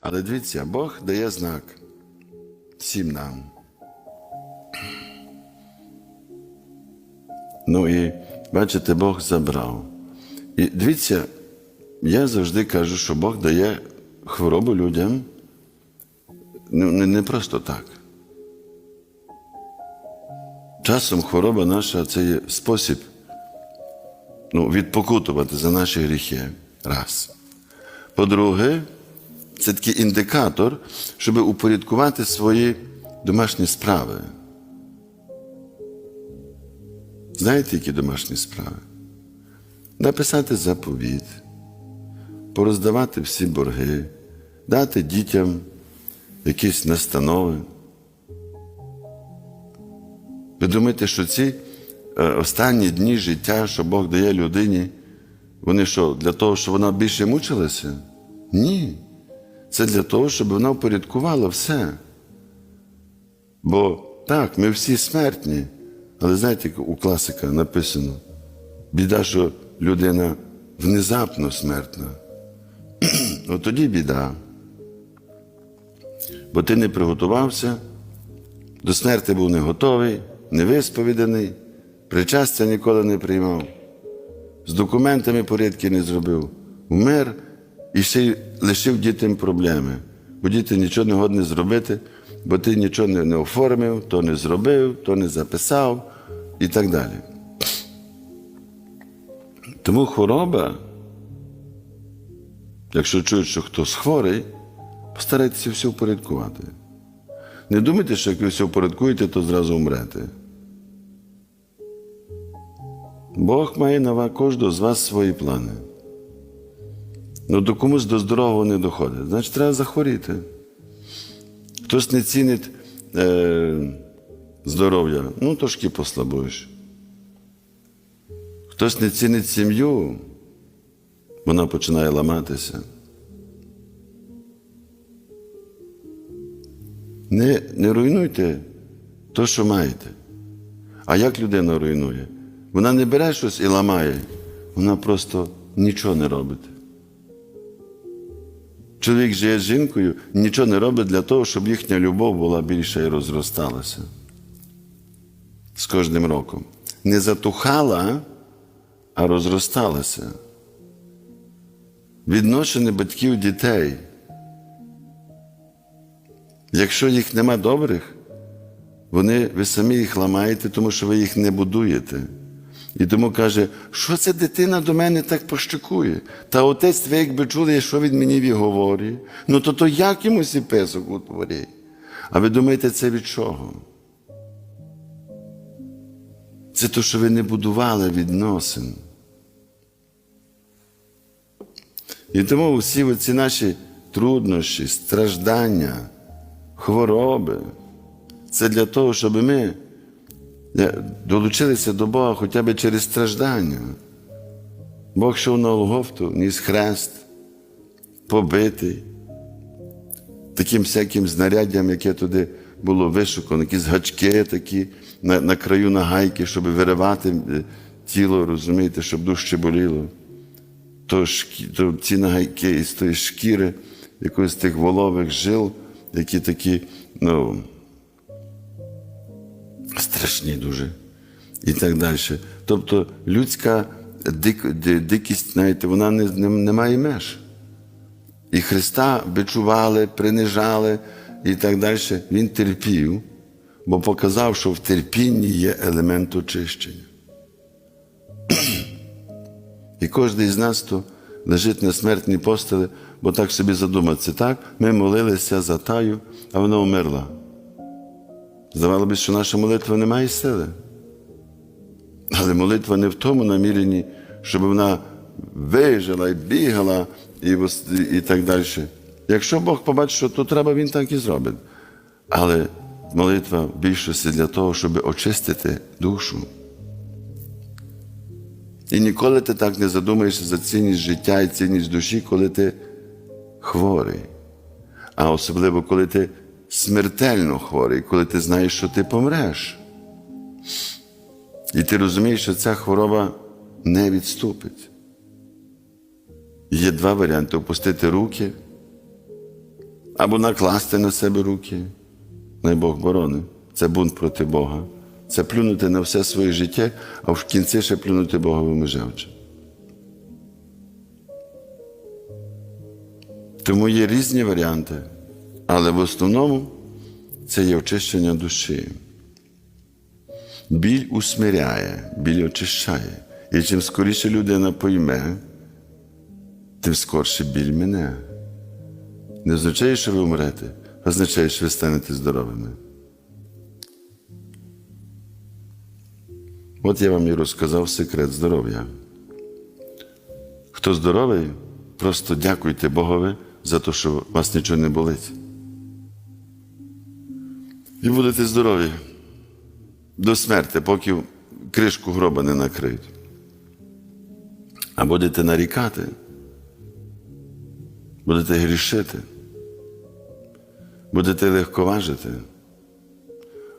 Але дивіться, Бог дає знак всім нам. Ну і бачите, Бог забрав. І дивіться, я завжди кажу, що Бог дає хворобу людям ну, не, просто так. Часом хвороба наша це є спосіб ну, відпокутувати за наші гріхи. Раз. По-друге, це такий індикатор, щоб упорядкувати свої домашні справи. Знаєте, які домашні справи? Написати заповіт, пороздавати всі борги, дати дітям якісь настанови. Ви думаєте, що ці е, останні дні життя, що Бог дає людині, вони що, для того, щоб вона більше мучилася? Ні. Це для того, щоб вона впорядкувала все. Бо так, ми всі смертні, але знаєте, у класика написано: біда, що людина внезапно смертна. От тоді біда. Бо ти не приготувався, до смерти був не готовий, не висповіданий, причастя ніколи не приймав, з документами порядки не зробив, вмер і ще лишив дітям проблеми, бо діти нічого не годні зробити, бо ти нічого не, не оформив, то не зробив, то не записав і так далі. Тому хвороба, якщо чують, що хтось хворий, постарайтеся все впорядкувати. Не думайте, що як ви все впорядкуєте, то зразу вмрете. Бог має на кожного з вас свої плани. Ну до комусь до здорового не доходить. Значить, треба захворіти. Хтось не цінить е, здоров'я, ну трошки послабуєш. Хтось не цінить сім'ю, вона починає ламатися. Не, не руйнуйте то, що маєте. А як людина руйнує? Вона не бере щось і ламає, вона просто нічого не робить. Чоловік живе з жінкою, нічого не робить для того, щоб їхня любов була більша і розросталася. З кожним роком. Не затухала, а розросталася. Відношення батьків дітей. Якщо їх нема добрих, вони, ви самі їх ламаєте, тому що ви їх не будуєте. І тому каже, що ця дитина до мене так пощекує? Та отець, ви якби чули, що він мені говорить, ну то то як йому сі песок утворить? А ви думаєте, це від чого? Це то, що ви не будували відносин. І тому всі ці наші труднощі, страждання, хвороби, це для того, щоб ми долучилися до Бога хоча б через страждання. Бог йшов на Олгофту, ніс хрест, побитий, таким всяким знаряддям, яке туди було вишукано, якісь гачки такі на на краю нагайки, щоб виривати е, тіло, розумієте, щоб дужче боліло. То, то ці нагайки із тої шкіри, якоїсь тих волових жил, які такі, ну, страшні дуже. І так далі. Тобто людська дик, дикість, знаєте, вона не, не, не має меж. І Христа бичували, принижали і так далі. Він терпів, бо показав, що в терпінні є елемент очищення. І кожен із нас то лежить на смертній постелі, бо так собі задуматися, так? Ми молилися за таю, а вона вмерла. Здавалося б, що наша молитва не має сили. Але молитва не в тому наміренні, щоб вона вижила і бігала і, і так далі. Якщо Бог побачить, що то треба, Він так і зробить. Але молитва в більшості для того, щоб очистити душу. І ніколи ти так не задумаєшся за цінність життя і цінність душі, коли ти хворий. А особливо, коли ти смертельно хворий, коли ти знаєш, що ти помреш. І ти розумієш, що ця хвороба не відступить. Є два варіанти опустити руки або накласти на себе руки. Най Бог борони. Це бунт проти Бога. Це плюнути на все своє життя, а в кінці ще плюнути Богові межевче. Тому є різні варіанти, але в основному це є очищення душі. Біль усмиряє, біль очищає. І чим скоріше людина пойме, тим скорше біль мене. Не означає, що ви умрете, а означає, що ви станете здоровими. От я вам і розказав секрет здоров'я. Хто здоровий, просто дякуйте Богові за те, що вас нічого не болить. І будете здорові до смерти, поки кришку гроба не накриють. А будете нарікати, будете грішити, будете легковажити,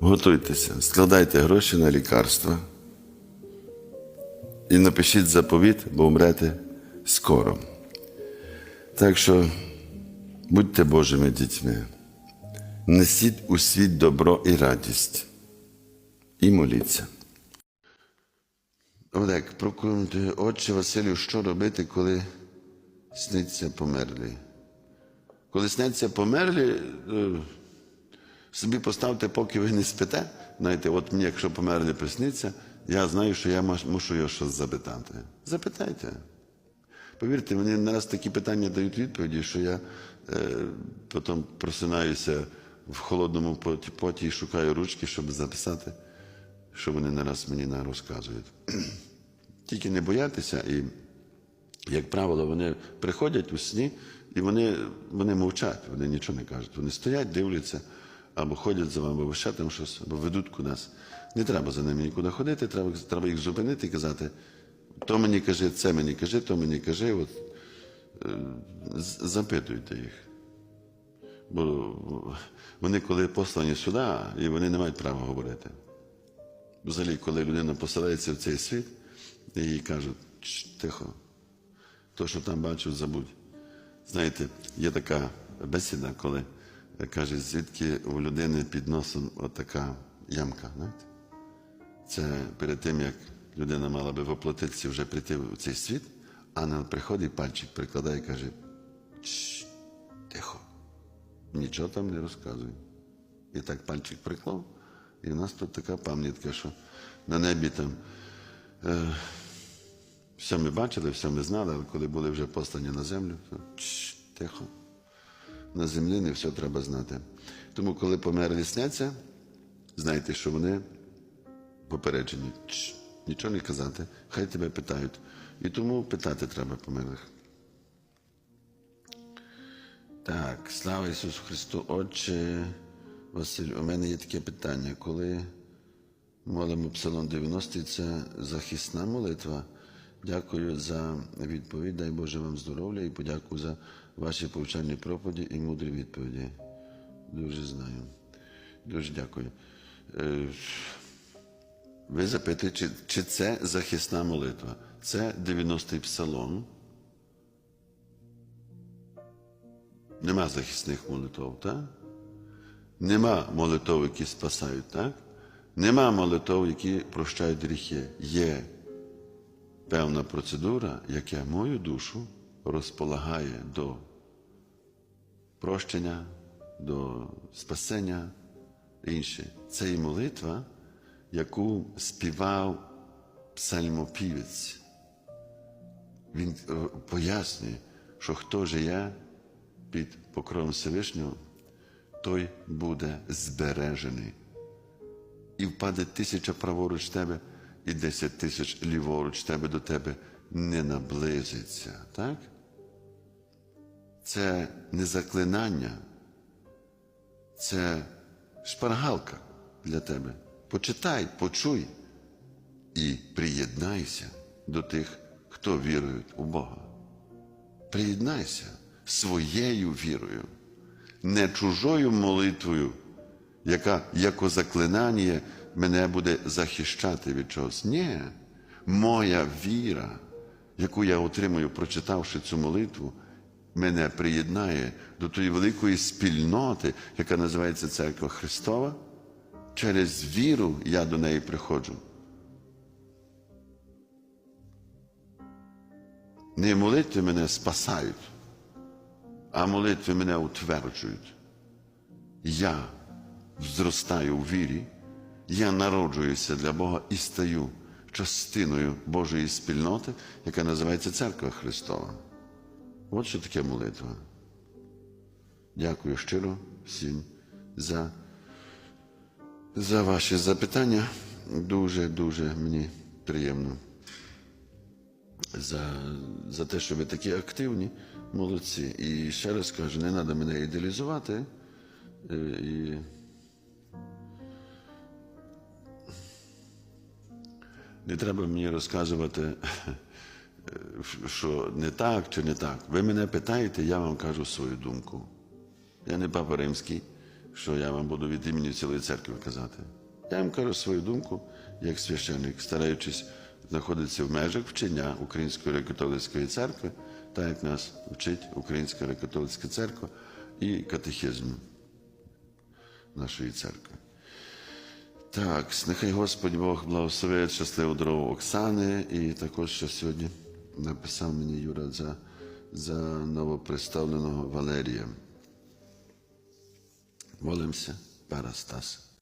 готуйтеся, складайте гроші на лікарства і напишіть заповіт, бо умрете скоро. Так що будьте Божими дітьми, несіть у світ добро і радість і моліться. Олег, прокоментує, отче Василю, що робити, коли сниться померлі? Коли сняться померлі, е, собі поставте, поки ви не спите. Знаєте, от мені, якщо померлі присниться, я знаю, що я мушу його щось запитати. Запитайте. Повірте, мені нараз такі питання дають відповіді, що я е, потім просинаюся в холодному поті, поті шукаю ручки, щоб записати, що вони нараз мені на розказують. Тільки не боятися, і, як правило, вони приходять у сні і вони, вони мовчать, вони нічого не кажуть. Вони стоять, дивляться, або ходять за вами, або ще там щось, або ведуть кудись. Не треба за ними нікуди ходити, треба, треба їх зупинити і казати, то мені кажи, це мені кажи, то мені кажи. От, е, запитуйте їх. Бо вони, коли послані сюди, і вони не мають права говорити. Взагалі, коли людина поселяється в цей світ, і їй кажуть, тихо, то, що там бачив, забудь. Знаєте, є така бесіда, коли каже, звідки у людини під носом отака ямка. Знаєте? Це перед тим, як людина мала би воплотитися, вже прийти в цей світ, ангел приходить, пальчик прикладає і каже, тихо, нічого там не розказуй. І так пальчик приклав, і в нас тут така пам'ятка, що на небі там е, все ми бачили, все ми знали, але коли були вже послані на землю, то «Чш, тихо. На землі не все треба знати. Тому, коли померлі сняться, знайте, що вони попереджені. «Чш, Нічого не казати, хай тебе питають. І тому питати треба померлих. Так, слава Ісусу Христу, Отче Василь, у мене є таке питання. Коли молимо Псалом 90, це захисна молитва. Дякую за відповідь. Дай Боже вам здоров'я і подякую за ваші повчальні проповіді і мудрі відповіді. Дуже знаю. Дуже дякую. Е, Ви запитуєте, чи, чи це захисна молитва? Це 90-й псалом. Нема захисних молитв, так? Нема молитв, які спасають, так? Нема молитв, які прощають гріхи. Є певна процедура, яка мою душу розполагає до прощення, до спасення інше. Це і молитва, яку співав псальмопівець. Він е, пояснює, що хто жиє під покровом Всевишнього, той буде збережений. І впаде тисяча праворуч тебе, і десять тисяч ліворуч тебе до тебе не наблизиться. Так? Це не заклинання, це шпаргалка для тебе. Почитай, почуй і приєднайся до тих, хто вірує у Бога. Приєднайся своєю вірою, не чужою молитвою, яка як заклинання мене буде захищати від чогось. Ні, моя віра, яку я отримую, прочитавши цю молитву, мене приєднає до тої великої спільноти, яка називається Церква Христова, через віру я до неї приходжу. Не молитви мене спасають, а молитви мене утверджують. Я зростаю в вірі, я народжуюся для Бога і стаю частиною Божої спільноти, яка називається Церква Христова. От що таке молитва. Дякую щиро всім за, за ваші запитання. Дуже-дуже мені приємно. За, за те, що ви такі активні, молодці. І ще раз кажу, не треба мене ідеалізувати. Е, І не треба мені розказувати, е, що не так чи не так. Ви мене питаєте, я вам кажу свою думку. Я не папа римський, що я вам буду від імені цілої церкви казати. Я вам кажу свою думку як священник, стараючись знаходитися в межах вчення Української греко-католицької церкви, так як нас вчить Українська греко-католицька церква і катехизм нашої церкви. Так, нехай Господь Бог благословить щасливу дорогу Оксани, і також що сьогодні написав мені Юра за, за новоприставленого Валерія. Молимося, Парастас.